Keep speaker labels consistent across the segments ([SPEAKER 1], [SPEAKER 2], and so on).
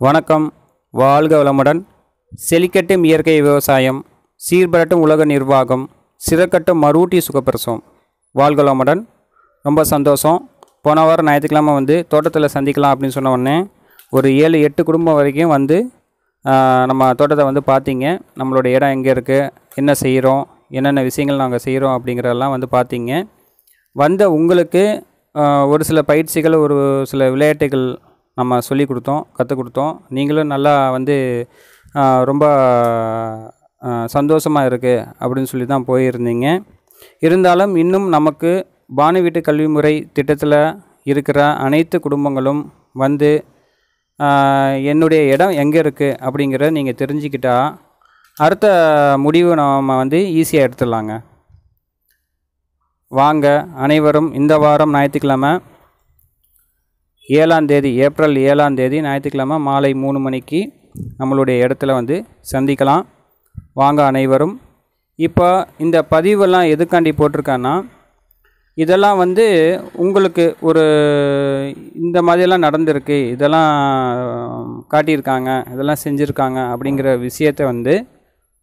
[SPEAKER 1] வணக்கம். வாழ்க வளமுடன். செழிக்கட்டும் இயற்கை விவசாயம் சீர்பரட்டும் உலக நிர்வாகம் சிறக்கட்டும் மரூட்டி சுகப்பிரசவம். வாழ்க வளமுடன். ரொம்ப சந்தோஷம். போன வாரம் ஞாயிற்றுக்கிழமை வந்து தோட்டத்தில் சந்திக்கலாம் அப்படின்னு சொன்ன உடனே ஒரு ஏழு எட்டு குடும்பம் வரைக்கும் வந்து நம்ம தோட்டத்தை வந்து பார்த்தீங்க. நம்மளோட இடம் எங்கே இருக்குது என்ன செய்கிறோம் என்னென்ன விஷயங்கள் நாங்கள் செய்கிறோம் அப்படிங்கிறதெல்லாம் வந்து பார்த்தீங்க. வந்த உங்களுக்கு ஒரு சில பயிற்சிகள் ஒரு சில விளையாட்டுகள் நம்ம சொல்லி கொடுத்தோம் கற்றுக் கொடுத்தோம். நீங்களும் நல்லா வந்து ரொம்ப சந்தோஷமாக இருக்குது அப்படின்னு சொல்லி தான் போயிருந்தீங்க. இருந்தாலும் இன்னும் நமக்கு பானு வீட்டு கல்வி முறை திட்டத்தில் இருக்கிற அனைத்து குடும்பங்களும் வந்து என்னுடைய இடம் எங்கே இருக்குது அப்படிங்கிறத நீங்கள் தெரிஞ்சுக்கிட்டா அடுத்த முடிவு நம்ம வந்து ஈஸியாக எடுத்துடலாங்க. வாங்க அனைவரும் இந்த வாரம் ஞாயிற்றுக்கிழமை ஏழாம் தேதி ஏப்ரல் ஏழாம் தேதி ஞாயிற்றுக்கிழமை மாலை மூணு மணிக்கு நம்மளுடைய இடத்துல வந்து சந்திக்கலாம். வாங்க அனைவரும். இப்போ இந்த பதிவெல்லாம் எதுக்காண்டி போட்டிருக்கான்னா இதெல்லாம் வந்து உங்களுக்கு ஒரு இந்த மாதிரியெல்லாம் நடந்திருக்கு இதெல்லாம் காட்டியிருக்காங்க இதெல்லாம் செஞ்சுருக்காங்க அப்படிங்கிற விஷயத்தை வந்து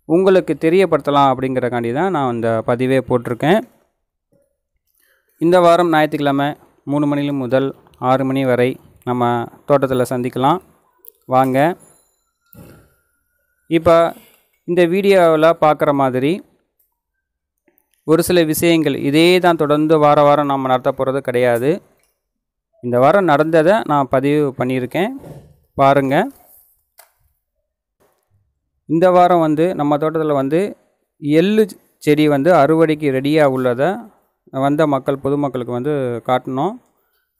[SPEAKER 1] உங்களுக்கு தெரியப்படுத்தலாம் அப்படிங்கிறக்காண்டி தான் நான் இந்த பதிவே போட்டிருக்கேன். இந்த வாரம் ஞாயிற்றுக்கிழமை மூணு மணி முதல் ஆறு மணி வரை நம்ம தோட்டத்தில் சந்திக்கலாம். வாங்க. இப்போ இந்த வீடியோவில் பார்க்குற மாதிரி ஒரு சில விஷயங்கள் இதே தான் தொடர்ந்து வார வாரம் நம்ம நடத்த போகிறது கிடையாது. இந்த வாரம் நடந்ததை நான் பதிவு பண்ணியிருக்கேன். பாருங்கள் இந்த வாரம் வந்து நம்ம தோட்டத்தில் வந்து எள்ளு செடி வந்து அறுவடைக்கு ரெடியாக உள்ளதை வந்த மக்கள் பொதுமக்களுக்கு வந்து காட்டினோம்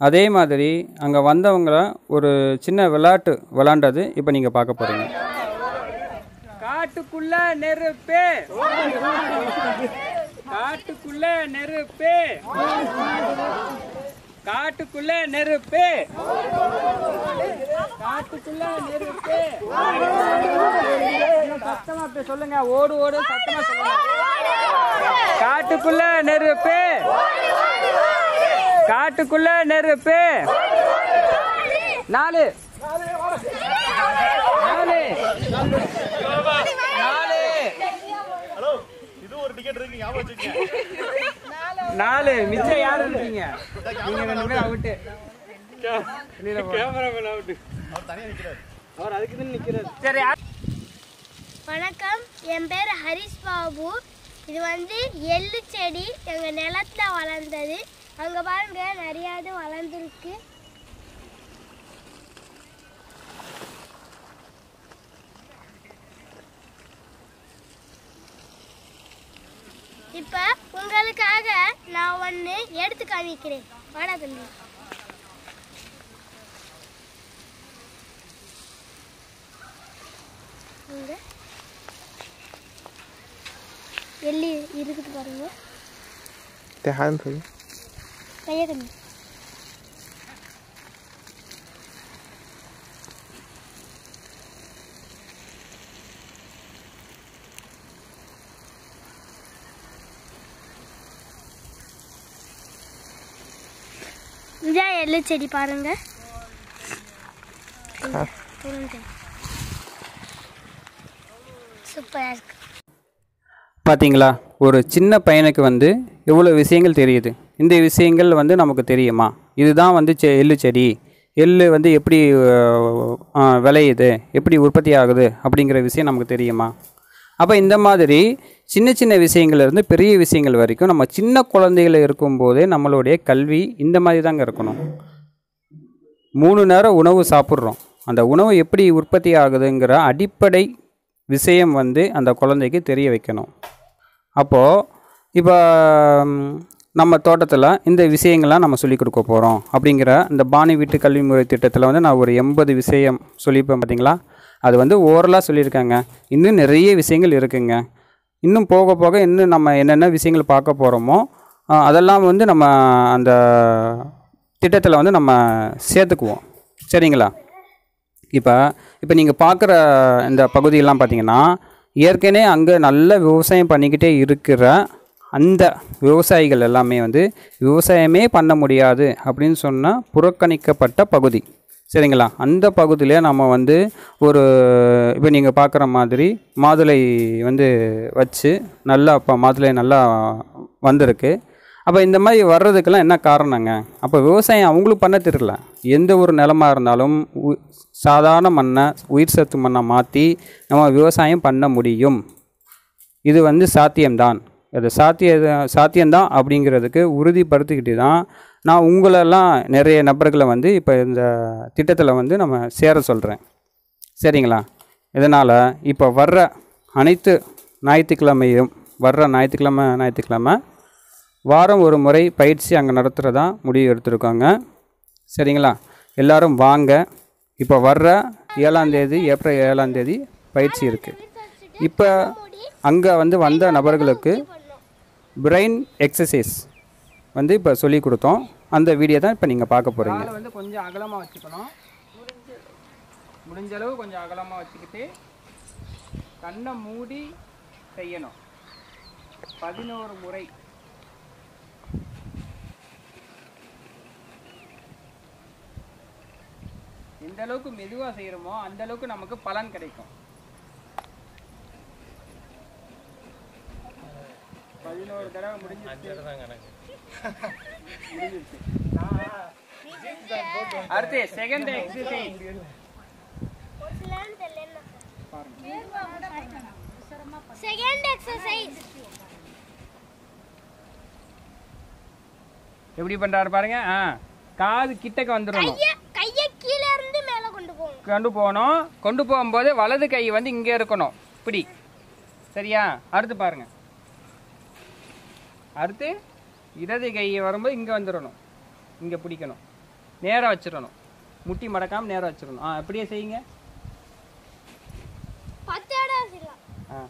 [SPEAKER 1] அதே மாதிரி அங்கே வந்தவங்கள ஒரு சின்ன விளையாட்டு விளாண்டது இப்போ நீங்கள் பார்க்க போகிறீங்க காட்டுக்குள்ள நெருப்பு. காட்டுக்குள்ள நெருப்பு. காட்டுக்குள்ள நெருப்பு. காட்டுக்குள்ள நெருப்பு. சத்தமா இப்ப சொல்லுங்க. ஓடு ஓடு சத்தமா சொல்லுங்க. காட்டுக்குள்ள நெருப்பு. காட்டுக்குள்ள நெருப்பு. நாலு. நாலு. நாலு. நாலு. மிச்சம் யாரு இருக்கீங்க நீங்க ரெண்டு பேரும் அவுட்டு கேமராமேன் அவுட்டு அவர் அதுக்கு தான் நிக்கிறாரு. சரி
[SPEAKER 2] வணக்கம். என் பேர் ஹரிஷ் பாபு. இது வந்து எள்ளு செடி எங்கள் நிலத்துல வளர்ந்தது. அங்கே பாருங்க நிறைய இது வளர்ந்துருக்கு. இப்போ உங்களுக்காக நான் ஒன்று எடுத்து காமிக்கிறேன். வாடா தம்பி. எள்ளி இருக்குது பாருங்க.
[SPEAKER 3] Det har.
[SPEAKER 2] கையை கண்ணு இதான் எள்ளு செடி பாருங்க. சூப்பராக இருக்கு.
[SPEAKER 1] பார்த்தீங்களா ஒரு சின்ன பையனுக்கு வந்து எவ்வளோ விஷயங்கள் தெரியுது. இந்த விஷயங்கள் வந்து நமக்கு தெரியுமா? இதுதான் வந்து செ எள்ளு செடி. எள்ளு வந்து எப்படி விளையுது? எப்படி உற்பத்தி ஆகுது? அப்படிங்கிற விஷயம் நமக்கு தெரியுமா? அப்போ இந்த மாதிரி சின்ன சின்ன விஷயங்கள்லேருந்து பெரிய விஷயங்கள் வரைக்கும் நம்ம சின்ன குழந்தைகள் இருக்கும்போதே நம்மளுடைய கல்வி இந்த மாதிரி தாங்க இருக்கணும். மூணு நேரம் உணவு சாப்பிட்றோம். அந்த உணவு எப்படி உற்பத்தி ஆகுதுங்கிற அடிப்படை விஷயம் வந்து அந்த குழந்தைக்கு தெரிய வைக்கணும். அப்போது இப்போ நம்ம தோட்டத்தில் இந்த விஷயங்கள்லாம் நம்ம சொல்லிக் கொடுக்க போகிறோம் அப்படிங்கிற இந்த பாணி வீட்டு கல்வி முறை திட்டத்தில் வந்து நான் ஒரு எண்பது விஷயம் சொல்லியிருப்பேன் பார்த்தீங்களா அது வந்து ஓரலாக சொல்லியிருக்காங்க. இன்னும் நிறைய விஷயங்கள் இருக்குங்க. இன்னும் போக போக இன்னும் நம்ம என்னென்ன விஷயங்கள் பார்க்க போகிறோமோ அதெல்லாம் வந்து நம்ம அந்த திட்டத்தில் வந்து நம்ம சேர்த்துக்குவோம். சரிங்களா? இப்போ இப்போ நீங்கள் பார்க்குற இந்த பகுதியெல்லாம் பார்த்தீங்கன்னா ஏற்கனவே அங்கே நல்ல விவசாயம் பண்ணிக்கிட்டே இருக்கிற அந்த விவசாயிகள் எல்லாமே வந்து விவசாயமே பண்ண முடியாது அப்படின்னு சொன்னால் புறக்கணிக்கப்பட்ட பகுதி. சரிங்களா? அந்த பகுதியிலே நம்ம வந்து ஒரு இப்போ நீங்கள் பார்க்குற மாதிரி மாதுளை வந்து வச்சு நல்லா இப்போ மாதுளை நல்லா வந்திருக்கு. அப்போ இந்த மாதிரி வர்றதுக்கெல்லாம் என்ன காரணங்க? அப்போ விவசாயம் அவங்களுக்கு பண்ண தெரியல. எந்த ஒரு நிலமா இருந்தாலும் உ- சாதாரண மண்ணை உயிர் சத்து மண்ணை மாற்றி நம்ம விவசாயம் பண்ண முடியும். இது வந்து சாத்தியம்தான். அது சாத்திய சாத்தியம்தான் அப்படிங்கிறதுக்கு உறுதிப்படுத்திக்கிட்டு தான் நான் உங்களெல்லாம் நிறைய நபர்களை வந்து இப்போ இந்த திட்டத்தில் வந்து நம்ம சேர சொல்கிறேன் சரிங்களா? இதனால் இப்போ வர்ற அனைத்து ஞாயிற்றுக்கிழமையும் வர்ற ஞாயிற்றுக்கிழமை ஞாயிற்றுக்கிழமை வாரம் ஒரு முறை பயிற்சி அங்கே நடத்துகிறதா முடிவு எடுத்திருக்காங்க. சரிங்களா? எல்லோரும் வாங்க. இப்போ வர்ற ஏழாந்தேதி ஏப்ரல் ஏழாந்தேதி பயிற்சி இருக்குது இப்போ அங்கே வந்து வந்த நபர்களுக்கு பிரெயின் எக்ஸசைஸ் வந்து இப்போ சொல்லி கொடுத்தோம். அந்த வீடியோ தான் இப்போ நீங்கள் பார்க்க போகிறீங்க வந்து கொஞ்சம் அகலமாக வச்சுக்கணும். முடிஞ்ச அளவு கொஞ்சம் அகலமாக வச்சுக்கிட்டு கண்ணை மூடி செய்யணும். பதினோரு முறை. எந்த அளவுக்கு மெதுவாக செய்கிறோமோ அந்த அளவுக்கு நமக்கு பலன் கிடைக்கும். பதினோரு தடவை முடிஞ்சிருச்சு. அடுத்து செகண்ட் எக்ஸசைஸ்
[SPEAKER 2] செகண்ட் எக்ஸசைஸ்
[SPEAKER 1] எப்படி பண்றாரு பாருங்க ஆ காது கிட்டக்க வந்துடணும்.
[SPEAKER 2] கைய கைய கீழ இருந்து மேல கொண்டு போகணும்.
[SPEAKER 1] கொண்டு போகணும். கொண்டு போகும்போது வலது கை வந்து இங்கே இருக்கணும். இப்படி. சரியா? அடுத்து பாருங்க. அடுத்து இடது கை வரும்போது இங்கே வந்துடணும். இங்கே பிடிக்கணும். நேராக வச்சிடணும். முட்டி மடக்காம நேராக வச்சிடணும். ஆ அப்படியே செய்யுங்க.
[SPEAKER 2] பத்து இடம் செய்யலாம்
[SPEAKER 1] ஆ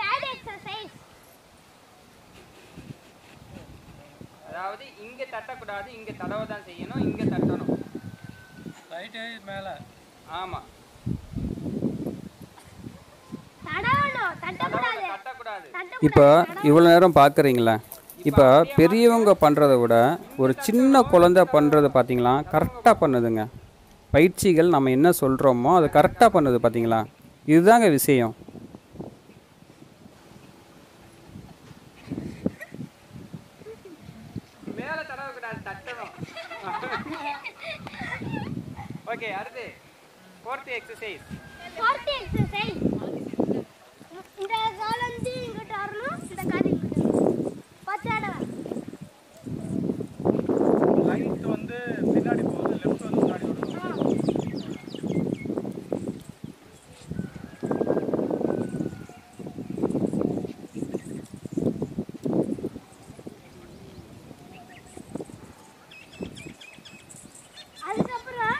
[SPEAKER 2] தேர்ட் எக்ஸசைஸ்
[SPEAKER 1] அதாவது இங்கே தட்டக்கூடாது இங்கே தடவை தான் செய்யணும் இங்கே தட்டணும்.
[SPEAKER 4] ரைட்டு மேலே.
[SPEAKER 1] ஆமாம்
[SPEAKER 2] தடவணும் தட்டக்கூடாது.
[SPEAKER 1] தட்டக்கூடாது.
[SPEAKER 2] தட்ட
[SPEAKER 1] இப்போ இவ்வளோ நேரம் பார்க்குறீங்களா இப்போ பெரியவங்க பண்ணுறத விட ஒரு சின்ன குழந்தை பண்ணுறத பார்த்தீங்களா கரெக்டாக பண்ணுதுங்க. பயிற்சிகள் நம்ம என்ன சொல்கிறோமோ அதை கரெக்டாக பண்ணுது பார்த்தீங்களா இதுதாங்க விஷயம். தடவக்கூடாது தட்டணும். ஓகே அடுத்து. ஃபோர்த் எக்ஸசைஸ்
[SPEAKER 2] ஃபோர்த் எக்ஸசைஸ் இந்த கால் வந்து இங்கிட்ட வரணும் இந்த கால் இங்கிட்ட வரணும். பத்து இடம்
[SPEAKER 4] ரைட் வந்து பின்னாடி போகுது லெஃப்ட் வந்து முன்னாடி வரும்
[SPEAKER 2] அதுக்கப்புறம்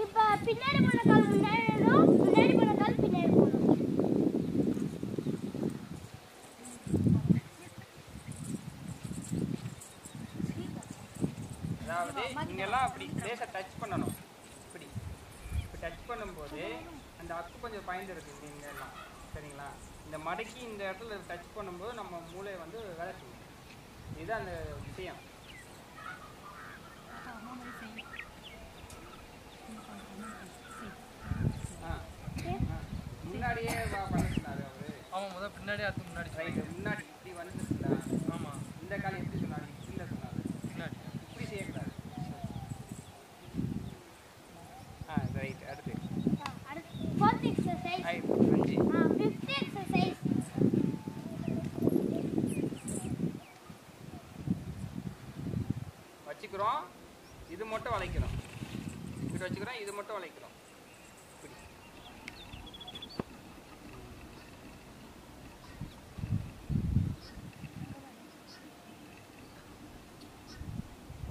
[SPEAKER 2] இப்போ பின்னாடி போன கால் முன்னாடி வேணும் முன்னாடி போன கால் பின்னாடி போகணும்
[SPEAKER 1] அதாவது இங்கெல்லாம் அப்படி லேசாக டச் பண்ணணும் இப்படி இப்போ டச் பண்ணும்போது அந்த பாயிண்ட் இருக்குது இங்க எல்லாம் சரிங்களா? இந்த மடக்கி இந்த இடத்துல டச் பண்ணும்போது நம்ம மூளை வந்து வேலை செய்யும். இதுதான் அந்த விஷயம். முன்னாடியே வா- பண்ண சொன்னாரு அவரு.
[SPEAKER 4] ஆமாம் முதல் பின்னாடி அடுத்து முன்னாடி
[SPEAKER 1] முன்னாடி இப்படி
[SPEAKER 4] ஆமாம்
[SPEAKER 1] இந்த காலம் எப்படி சொன்னாரு கீழே சொன்னாரு
[SPEAKER 4] பின்னாடி
[SPEAKER 1] இப்படி செய்யக்கூடாது ஆ ரைட் அடுத்து
[SPEAKER 2] அடுத்து ஃபோர்த் எக்ஸசைஸ்
[SPEAKER 1] ஐ அஞ்சு
[SPEAKER 2] ஃபிஃப்த் எக்ஸசைஸ்
[SPEAKER 1] வச்சுக்கிறோம் இது மட்டும் வளைக்கிறோம் இப்படி வச்சுக்கிறோம் இது மட்டும் வளைக்கிறோம்.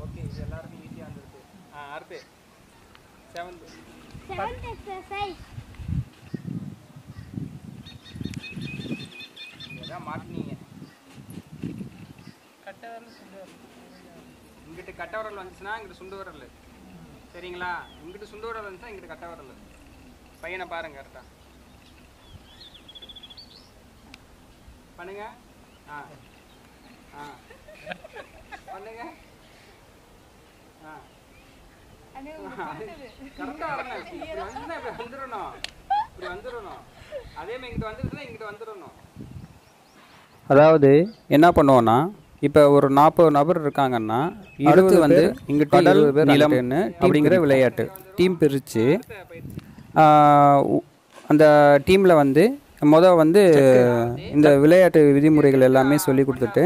[SPEAKER 1] ஓகே இது எல்லாருக்கும் ஈஸியாக வந்துருக்கு ஆ அடுத்து செவன்த்து
[SPEAKER 2] செவன்த் எக்ஸசைஸ்
[SPEAKER 1] இதான் மாட்டினீங்க. இங்கிட்டு கட்ட விரல் வந்துச்சுன்னா இங்கிட்டு சுண்டு விரல். சரிங்களா? இங்கிட்டு சுண்டு விரல் வந்துச்சுன்னா இங்கிட்டு கட்ட விரல் பையனை பாருங்க கரெக்டா. பண்ணுங்க. ஆ. ஆ. பண்ணுங்க. ஆ. கரெக்டா வரணும். இப்படி வந்துன்னா இப்படி வந்துடணும். இப்படி வந்துடணும். அதே மாதிரி இங்கிட்டு வந்துருச்சுன்னா இங்கிட்டு வந்துடணும். அதாவது என்ன பண்ணுவோம்னா இப்போ ஒரு நாற்பது நபர் இருக்காங்கன்னா இருபது வந்து இங்கிட்டு கடல் நிலம்னு அப்படிங்கிற விளையாட்டு டீம் பிரித்து அந்த டீமில் வந்து மொதல் வந்து இந்த விளையாட்டு விதிமுறைகள் எல்லாமே சொல்லி கொடுத்துட்டு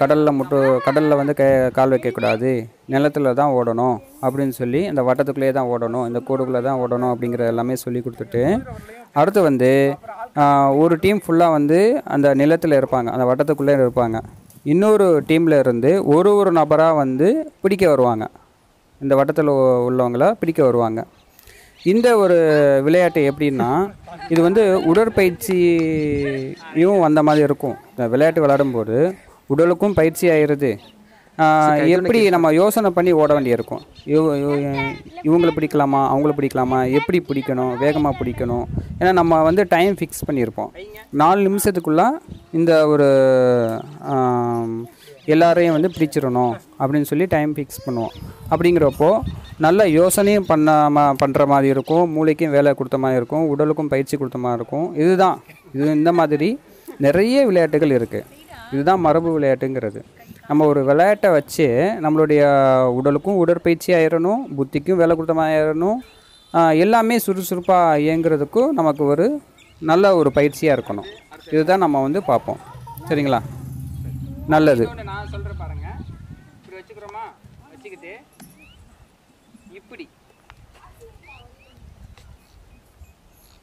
[SPEAKER 1] கடலில் மட்டும் கடலில் வந்து க கால் வைக்கக்கூடாது நிலத்துல தான் ஓடணும் அப்படின்னு சொல்லி அந்த வட்டத்துக்குள்ளேயே தான் ஓடணும் இந்த கோடுக்குள்ளே தான் ஓடணும் அப்படிங்கிற எல்லாமே சொல்லி கொடுத்துட்டு அடுத்து வந்து ஒரு டீம் ஃபுல்லாக வந்து அந்த நிலத்தில் இருப்பாங்க அந்த வட்டத்துக்குள்ளே இருப்பாங்க. இன்னொரு டீமில் இருந்து ஒரு ஒரு நபராக வந்து பிடிக்க வருவாங்க. இந்த வட்டத்தில் உள்ளவங்கள பிடிக்க வருவாங்க. இந்த ஒரு விளையாட்டு எப்படின்னா இது வந்து உடற்பயிற்சியும் வந்த மாதிரி இருக்கும். இந்த விளையாட்டு விளையாடும்போது உடலுக்கும் பயிற்சி ஆயிடுது. எப்படி நம்ம யோசனை பண்ணி ஓட வேண்டியிருக்கும்? இவ- இவ- இவங்களை பிடிக்கலாமா? அவங்கள பிடிக்கலாமா? எப்படி பிடிக்கணும்? வேகமாக பிடிக்கணும்? ஏன்னா நம்ம வந்து டைம் ஃபிக்ஸ் பண்ணியிருப்போம். நாலு நிமிஷத்துக்குள்ளே இந்த ஒரு எல்லாரையும் வந்து பிடிச்சிடணும் அப்படின்னு சொல்லி டைம் ஃபிக்ஸ் பண்ணுவோம். அப்படிங்கிறப்போ நல்ல யோசனையும் பண்ணாம பண்ணுற மாதிரி இருக்கும். மூளைக்கும் வேலை கொடுத்த மாதிரி இருக்கும். உடலுக்கும் பயிற்சி கொடுத்த மாதிரி இருக்கும். இதுதான். இது இந்த மாதிரி நிறைய விளையாட்டுகள் இருக்குது இதுதான் மரபு விளையாட்டுங்கிறது. நம்ம ஒரு விளையாட்டை வச்சு நம்மளுடைய உடலுக்கும் உடற்பயிற்சி ஆயிடணும் புத்திக்கும் வேலை கொடுத்தமாயிடணும் எல்லாமே சுறுசுறுப்பாக இயங்குறதுக்கும் நமக்கு ஒரு நல்ல ஒரு பயிற்சியாக இருக்கணும். இதுதான் நம்ம வந்து பார்ப்போம். சரிங்களா? நல்லது. நான் சொல்கிறேன் பாருங்க. இப்படி வச்சுக்கிறோமா? வச்சுக்கிட்டு இப்படி.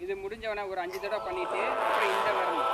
[SPEAKER 1] இது முடிஞ்சவன ஒரு அஞ்சு தடவை பண்ணிட்டு அப்புறம் இந்த வரணும்